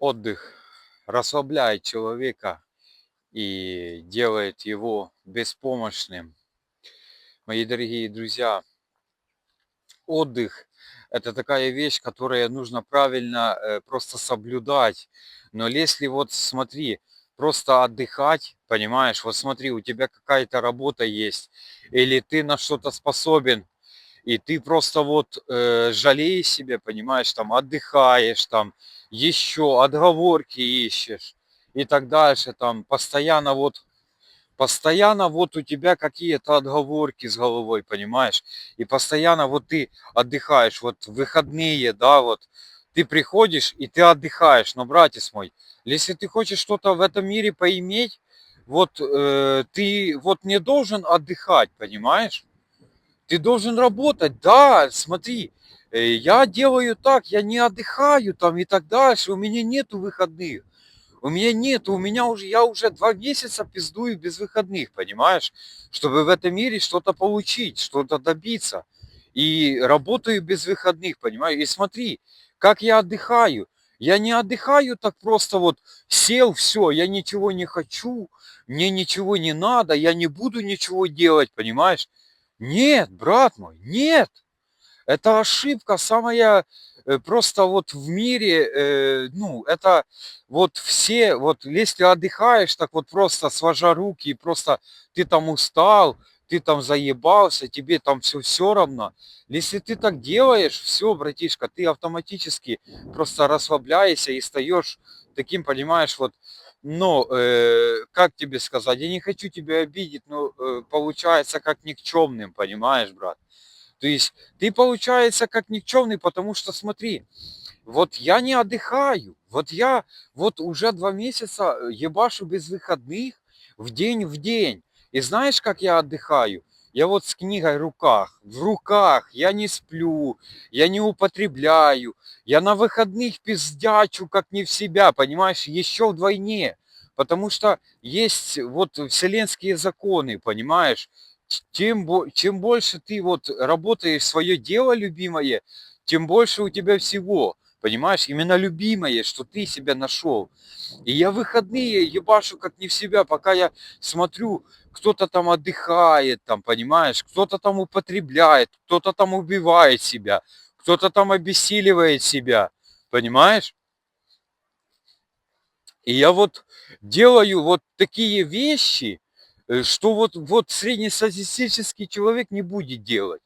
Отдых расслабляет человека и делает его беспомощным. Мои дорогие друзья, отдых– это такая вещь, которую нужно правильно э, просто соблюдать. Но если вот смотри, просто отдыхать, понимаешь, вот смотри, у тебя какая-то работа есть, или ты на что-то способен, и ты просто вот э, жалеешь себе, понимаешь, там отдыхаешь, там еще отговорки ищешь и так дальше, там постоянно вот постоянно вот у тебя какие-то отговорки с головой, понимаешь? И постоянно вот ты отдыхаешь, вот выходные, да, вот ты приходишь и ты отдыхаешь. Но, братец мой, если ты хочешь что-то в этом мире поиметь, вот э, ты вот не должен отдыхать, понимаешь? Ты должен работать, да, смотри, э, я делаю так, я не отдыхаю там и так дальше, у меня нету выходных. У меня нет, у меня уже, я уже два месяца пиздую без выходных, понимаешь? Чтобы в этом мире что-то получить, что-то добиться. И работаю без выходных, понимаешь? И смотри, как я отдыхаю. Я не отдыхаю так просто вот сел, все, я ничего не хочу, мне ничего не надо, я не буду ничего делать, понимаешь? Нет, брат мой, нет. Это ошибка самая Э, просто вот в мире, э, ну, это вот все, вот если отдыхаешь, так вот просто сложа руки, просто ты там устал, ты там заебался, тебе там все все равно. Если ты так делаешь, все, братишка, ты автоматически просто расслабляешься и стаешь таким, понимаешь, вот, но, э, как тебе сказать, я не хочу тебя обидеть, но э, получается как никчемным, понимаешь, брат? То есть ты, получается, как никчемный, потому что смотри, вот я не отдыхаю, вот я вот уже два месяца э, ебашу без выходных в день в день. И знаешь, как я отдыхаю? Я вот с книгой в руках, в руках, я не сплю, я не употребляю, я на выходных пиздячу, как не в себя, понимаешь, еще вдвойне. Потому что есть вот вселенские законы, понимаешь? тем, чем больше ты вот работаешь свое дело любимое, тем больше у тебя всего. Понимаешь, именно любимое, что ты себя нашел. И я выходные ебашу как не в себя, пока я смотрю, кто-то там отдыхает, там, понимаешь, кто-то там употребляет, кто-то там убивает себя, кто-то там обессиливает себя, понимаешь? И я вот делаю вот такие вещи, Э, что вот, вот среднестатистический человек не будет делать.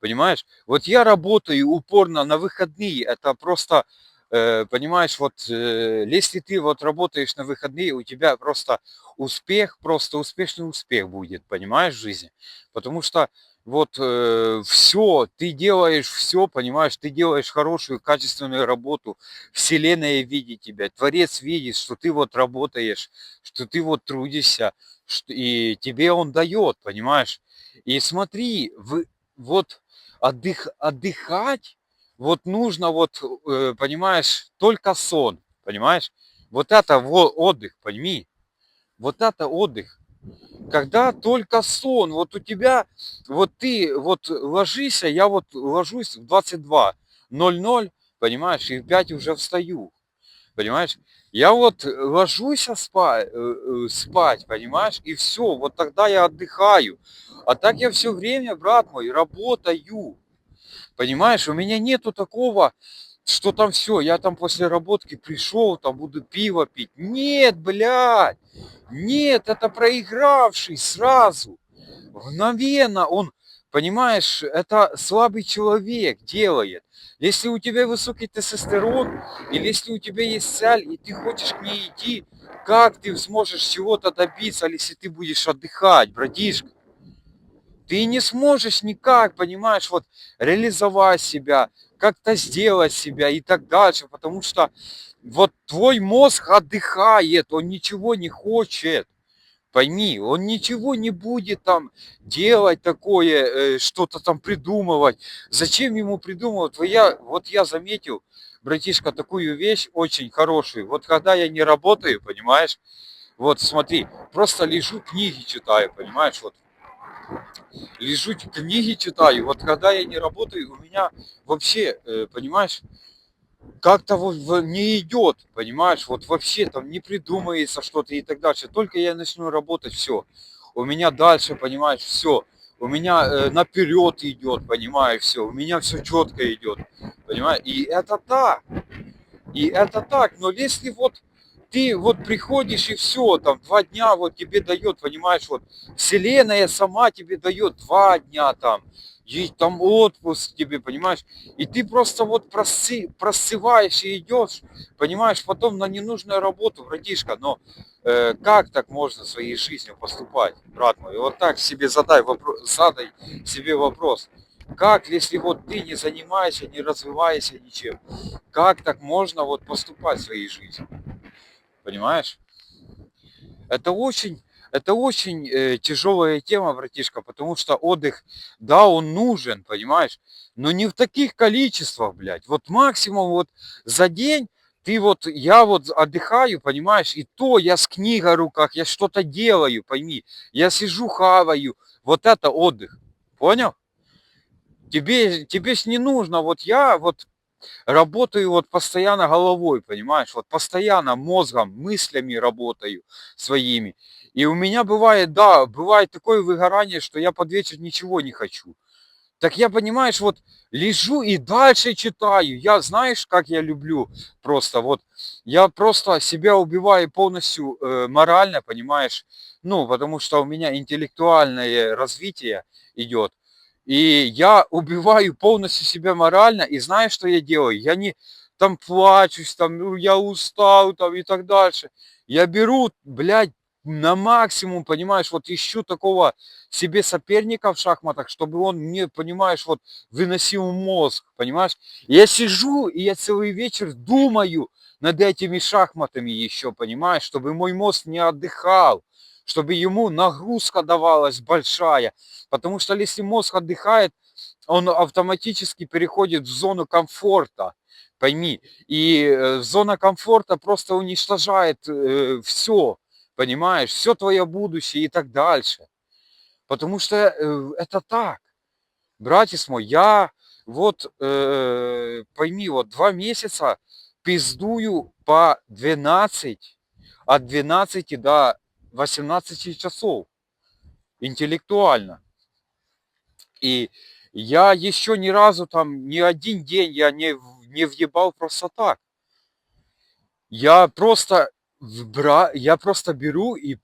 Понимаешь? Вот я работаю упорно на выходные, это просто, э, понимаешь, вот э, если ты вот работаешь на выходные, у тебя просто успех, просто успешный успех будет, понимаешь, в жизни. Потому что вот э, все, ты делаешь все, понимаешь, ты делаешь хорошую, качественную работу, Вселенная видит тебя, Творец видит, что ты вот работаешь, что ты вот трудишься, и тебе он дает, понимаешь? И смотри, вы, вот отдых, отдыхать, вот нужно вот, э, понимаешь, только сон, понимаешь? Вот это вот отдых, пойми. Вот это отдых. Когда только сон, вот у тебя, вот ты вот ложишься, я вот ложусь в 22.00, понимаешь, и в 5 уже встаю, понимаешь? Я вот ложусь спать, э, э, спать, понимаешь, и все, вот тогда я отдыхаю. А так я все время, брат мой, работаю. Понимаешь, у меня нету такого, что там все, я там после работки пришел, там буду пиво пить. Нет, блядь, нет, это проигравший сразу. Мгновенно он, понимаешь, это слабый человек делает. Если у тебя высокий тестостерон, или если у тебя есть цель, и ты хочешь к ней идти, как ты сможешь чего-то добиться, если ты будешь отдыхать, братишка? Ты не сможешь никак, понимаешь, вот реализовать себя, как-то сделать себя и так дальше, потому что вот твой мозг отдыхает, он ничего не хочет. Пойми, он ничего не будет там делать такое, э, что-то там придумывать. Зачем ему придумывать? Я, вот я заметил, братишка, такую вещь очень хорошую. Вот когда я не работаю, понимаешь, вот смотри, просто лежу, книги читаю, понимаешь, вот лежу, книги читаю. Вот когда я не работаю, у меня вообще, э, понимаешь, как-то вот не идет, понимаешь, вот вообще там не придумывается что-то и так дальше. Только я начну работать, все, у меня дальше, понимаешь, все, у меня э, наперед идет, понимаешь, все, у меня все четко идет, понимаешь, и это так, и это так, но если вот ты вот приходишь и все, там два дня вот тебе дает, понимаешь, вот вселенная сама тебе дает два дня там, есть там отпуск тебе, понимаешь, и ты просто вот просы, просываешь и идешь, понимаешь, потом на ненужную работу, братишка, но э, как так можно своей жизнью поступать, брат мой, вот так себе задай вопрос, задай себе вопрос, как, если вот ты не занимаешься, не развиваешься ничем, как так можно вот поступать в своей жизни? Понимаешь? Это очень, это очень э, тяжелая тема, братишка, потому что отдых, да, он нужен, понимаешь, но не в таких количествах, блядь. Вот максимум вот за день ты вот, я вот отдыхаю, понимаешь, и то я с книгой в руках, я что-то делаю, пойми, я сижу, хаваю, вот это отдых, понял? Тебе, тебе ж не нужно, вот я вот работаю вот постоянно головой, понимаешь, вот постоянно мозгом, мыслями работаю своими. И у меня бывает, да, бывает такое выгорание, что я под вечер ничего не хочу. Так я, понимаешь, вот лежу и дальше читаю. Я, знаешь, как я люблю просто, вот, я просто себя убиваю полностью э, морально, понимаешь, ну, потому что у меня интеллектуальное развитие идет. И я убиваю полностью себя морально, и знаешь, что я делаю? Я не там плачусь, там, я устал, там, и так дальше. Я беру, блядь, на максимум, понимаешь, вот ищу такого себе соперника в шахматах, чтобы он мне, понимаешь, вот выносил мозг, понимаешь? Я сижу, и я целый вечер думаю над этими шахматами еще, понимаешь, чтобы мой мозг не отдыхал, чтобы ему нагрузка давалась большая. Потому что если мозг отдыхает, он автоматически переходит в зону комфорта. Пойми, и э, зона комфорта просто уничтожает э, все, понимаешь, все твое будущее и так дальше. Потому что э, это так. Братец мой, я вот, э, пойми, вот два месяца пиздую по 12, от 12 до 18 часов интеллектуально. И я еще ни разу там, ни один день я не, не въебал просто так. Я просто, бра, я просто беру и,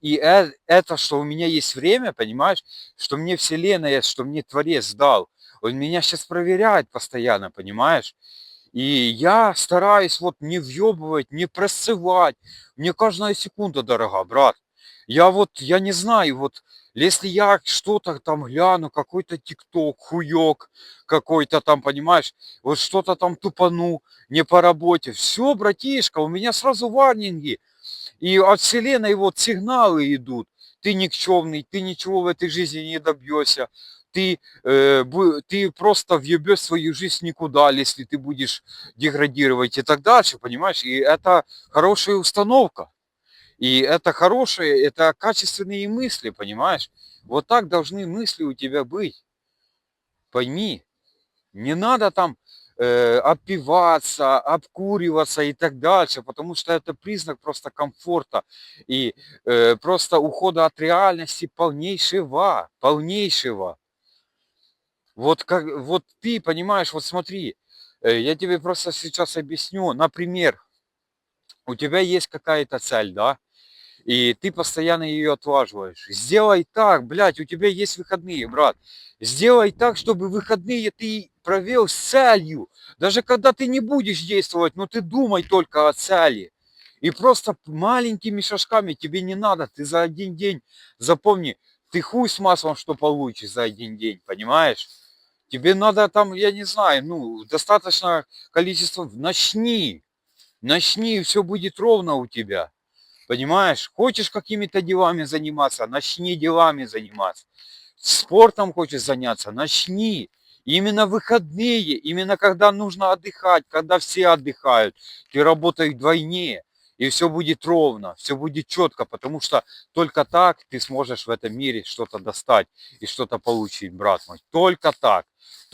и э, это, что у меня есть время, понимаешь, что мне вселенная, что мне Творец дал, он меня сейчас проверяет постоянно, понимаешь? И я стараюсь вот не въебывать, не просывать. Мне каждая секунда дорога, брат. Я вот, я не знаю, вот если я что-то там гляну, какой-то тикток, хуёк какой-то там, понимаешь, вот что-то там тупану, не по работе, все, братишка, у меня сразу варнинги. И от вселенной вот сигналы идут. Ты никчемный, ты ничего в этой жизни не добьешься. Ты, э, ты просто въебешь свою жизнь никуда, если ты будешь деградировать и так дальше, понимаешь? И это хорошая установка. И это хорошие, это качественные мысли, понимаешь? Вот так должны мысли у тебя быть. Пойми, не надо там э, опиваться, обкуриваться и так дальше, потому что это признак просто комфорта и э, просто ухода от реальности полнейшего, полнейшего. Вот, как, вот ты понимаешь, вот смотри, э, я тебе просто сейчас объясню, например, у тебя есть какая-то цель, да, и ты постоянно ее отлаживаешь. Сделай так, блядь, у тебя есть выходные, брат. Сделай так, чтобы выходные ты провел с целью. Даже когда ты не будешь действовать, но ты думай только о цели. И просто маленькими шажками тебе не надо. Ты за один день, запомни, ты хуй с маслом, что получишь за один день, понимаешь? Тебе надо там, я не знаю, ну, достаточно количество, начни. Начни, и все будет ровно у тебя. Понимаешь? Хочешь какими-то делами заниматься, начни делами заниматься. Спортом хочешь заняться, начни. Именно выходные, именно когда нужно отдыхать, когда все отдыхают, ты работаешь вдвойне, и все будет ровно, все будет четко, потому что только так ты сможешь в этом мире что-то достать и что-то получить, брат мой. Только так,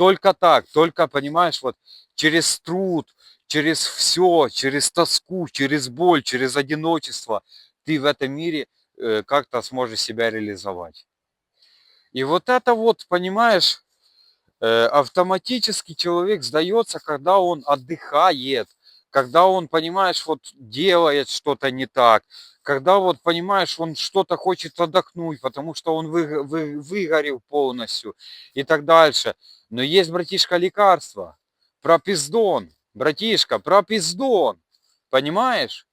только так, только, понимаешь, вот через труд, через все, через тоску, через боль, через одиночество ты в этом мире э, как-то сможешь себя реализовать. И вот это вот, понимаешь, э, автоматически человек сдается, когда он отдыхает, когда он, понимаешь, вот делает что-то не так, когда вот, понимаешь, он что-то хочет отдохнуть, потому что он вы, вы, выгорел полностью и так дальше. Но есть, братишка, лекарство, пропиздон, братишка, пропиздон, понимаешь?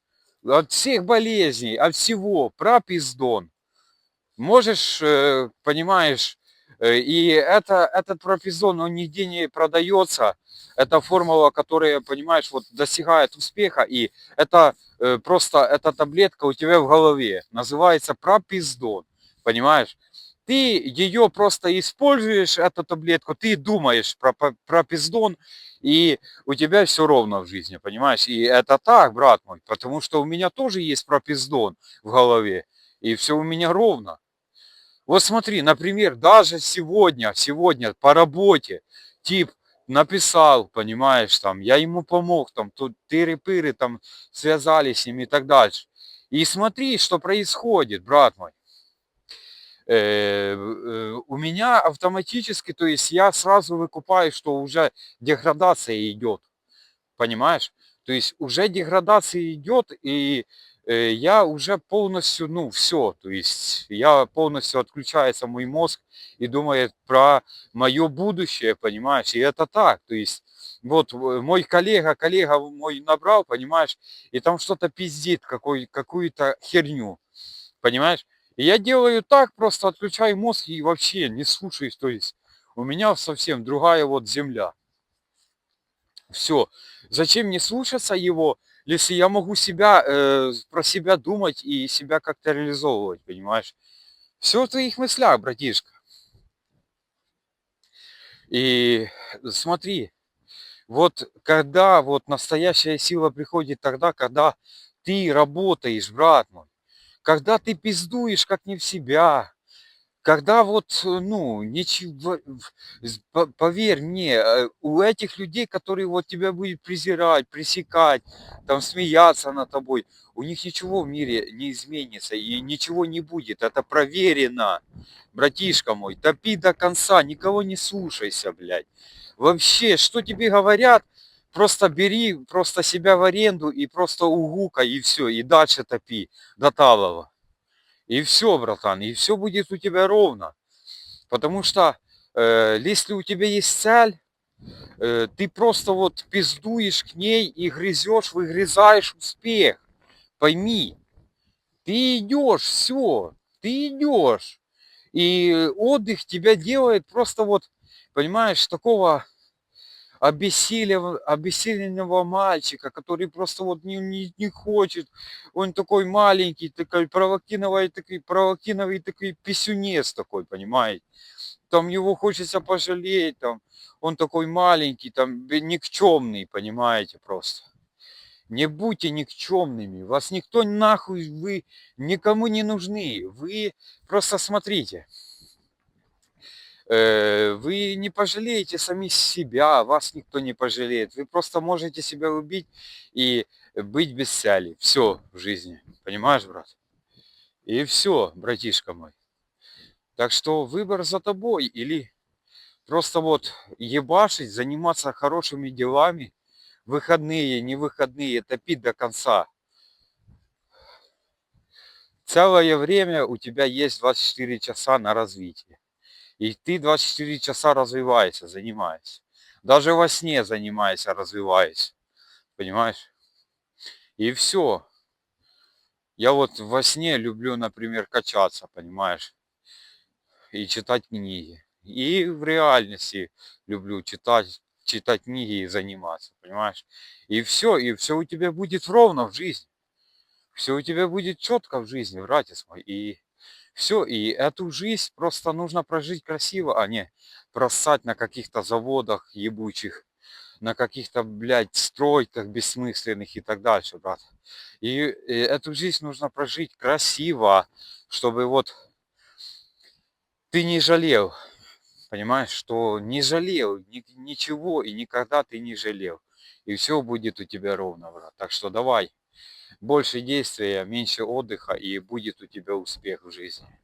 От всех болезней, от всего, пропиздон. Можешь, э, понимаешь, и это, этот пропизон, он нигде не продается. Это формула, которая, понимаешь, вот достигает успеха. И это э, просто, эта таблетка у тебя в голове. Называется пропиздон. Понимаешь? Ты ее просто используешь, эту таблетку, ты думаешь про, про пиздон, и у тебя все ровно в жизни, понимаешь? И это так, брат мой, потому что у меня тоже есть пропиздон в голове, и все у меня ровно. Вот смотри, например, даже сегодня, сегодня по работе, тип написал, понимаешь, там, я ему помог, там, тут тыры-пыры, там, связались с ним и так дальше. И смотри, что происходит, брат мой. Э, э, у меня автоматически, то есть я сразу выкупаю, что уже деградация идет, понимаешь? То есть уже деградация идет, и я уже полностью, ну, все, то есть я полностью отключается мой мозг и думает про мое будущее, понимаешь, и это так, то есть вот мой коллега, коллега мой набрал, понимаешь, и там что-то пиздит, какую-то херню, понимаешь, и я делаю так, просто отключаю мозг и вообще не слушаюсь, то есть у меня совсем другая вот земля. Все. Зачем не слушаться его, если я могу себя, э, про себя думать и себя как-то реализовывать, понимаешь? Все в твоих мыслях, братишка. И смотри, вот когда вот настоящая сила приходит тогда, когда ты работаешь, брат мой, когда ты пиздуешь как не в себя, когда вот, э, ну, ничего, поверь мне, э, у этих людей, которые вот тебя будут презирать, пресекать, там смеяться над тобой, у них ничего в мире не изменится и ничего не будет. Это проверено, братишка мой. Топи до конца, никого не слушайся, блядь. Вообще, что тебе говорят, просто бери просто себя в аренду и просто угука и все, и дальше топи до талого. И все, братан, и все будет у тебя ровно. Потому что э, если у тебя есть цель, э, ты просто вот пиздуешь к ней и грызешь, выгрызаешь успех. Пойми, ты идешь, все, ты идешь. И отдых тебя делает просто вот, понимаешь, такого обессиленного мальчика, который просто вот не, не, не хочет, он такой маленький, такой провокиновый, такой провокиновый такой писюнец такой, понимаете? Там его хочется пожалеть, там, он такой маленький, там, никчемный, понимаете, просто. Не будьте никчемными, вас никто нахуй, вы никому не нужны, вы просто смотрите. Э, вы не пожалеете сами себя, вас никто не пожалеет. Вы просто можете себя убить и быть без цели. Все в жизни. Понимаешь, брат? И все, братишка мой. Так что выбор за тобой или просто вот ебашить, заниматься хорошими делами, выходные, не выходные, топить до конца. Целое время у тебя есть 24 часа на развитие. И ты 24 часа развиваешься, занимаешься. Даже во сне занимаешься, развиваешься. Понимаешь? И все. Я вот во сне люблю, например, качаться, понимаешь? И читать книги. И в реальности люблю читать, читать книги и заниматься, понимаешь? И все, и все у тебя будет ровно в жизни. Все у тебя будет четко в жизни, братец мой. И все, и эту жизнь просто нужно прожить красиво, а не бросать на каких-то заводах ебучих, на каких-то, блядь, стройках бессмысленных и так дальше, брат. И, и эту жизнь нужно прожить красиво, чтобы вот ты не жалел, понимаешь, что не жалел ни, ничего и никогда ты не жалел. и все будет у тебя ровно, брат. Так что давай, больше действия, меньше отдыха, и будет у тебя успех в жизни.